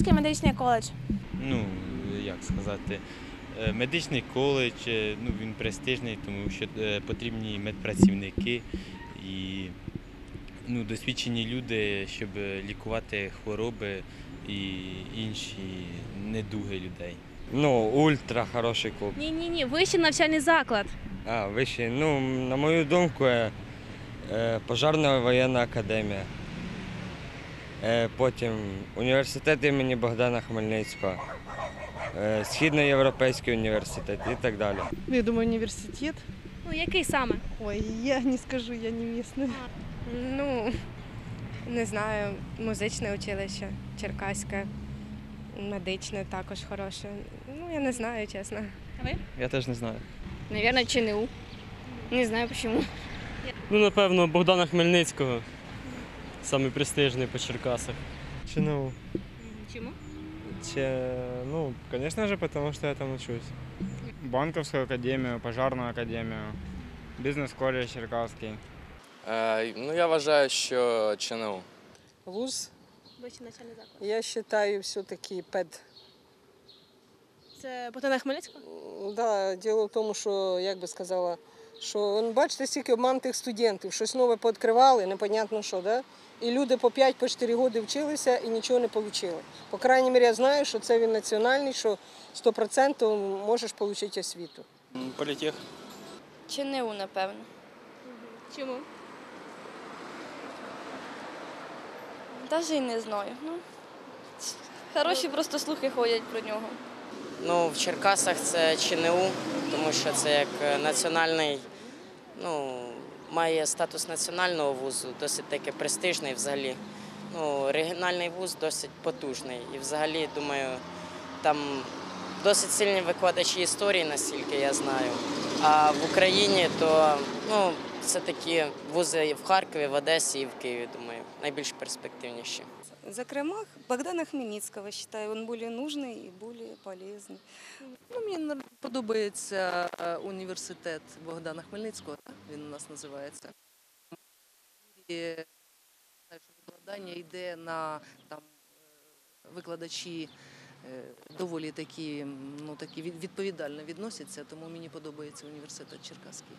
Черкаський медичний коледж. ну, як сказати, е, медичний коледж, е, ну, він престижний, тому що е, потрібні медпрацівники і ну, досвідчені люди, щоб лікувати хвороби і інші недуги людей. Ну, ультра хороший клуб. Ні, ні, ні, вищий навчальний заклад. А, вищий. Ну, на мою думку, пожарна воєнна академія. Е, потім університет імені Богдана Хмельницького, е, Східноєвропейський університет і так далі. Ну, я думаю, университет. Ну, який саме? Ой, я не скажу, я не местная. Ну, не знаю, музичне училище, черкаське, медичне також хороше. Ну, я не знаю, чесно. А ви? Я теж не знаю. Наверное, ЧНУ. Не знаю почему. Ну, напевно, Богдана Хмельницького. Самий престижний по Черкасах. ЧНУ. Чому? Че, ну, конечно же, потому что я там учусь. Банковскую академию, пожарную академию, бізнес-коледж Черкаський. Е, ну, я вважаю, що ЧНУ. Вуз, Вищий навчальний заклад. я вважаю, все-таки пед. Це Богдана Хмельницького? Да, діло в тому, що, як би сказала, що ну, бачите, стільки обманутих студентів, щось нове пооткривали, непонятно що, да? і люди по 5-4 роки вчилися і нічого не отримали. По крайній мірі, я знаю, що це він національний, що 100% можеш отримати освіту. Політех. ЧНУ, напевно. Чому? Навіть і не знаю. Ну, хороші просто слухи ходять про нього. Ну, в Черкасах це ЧНУ, тому що це як е, національний, ну, має статус національного вузу, досить таки престижний взагалі. Ну, регіональний вуз досить потужний. І взагалі, думаю, там досить сильні викладачі історії, наскільки я знаю. А в Україні то ну, це такі вузи в Харкові, в Одесі і в Києві, думаю, найбільш перспективніші. Зокрема, Богдана Хмельницького вважаю, він більш нужний і більш полезний. Ну, мені подобається е, університет Богдана Хмельницького, так він у нас називається. І викладання йде на там е, викладачі е, доволі такі, ну, такі від- відповідально відносяться, тому мені подобається університет Черкаський.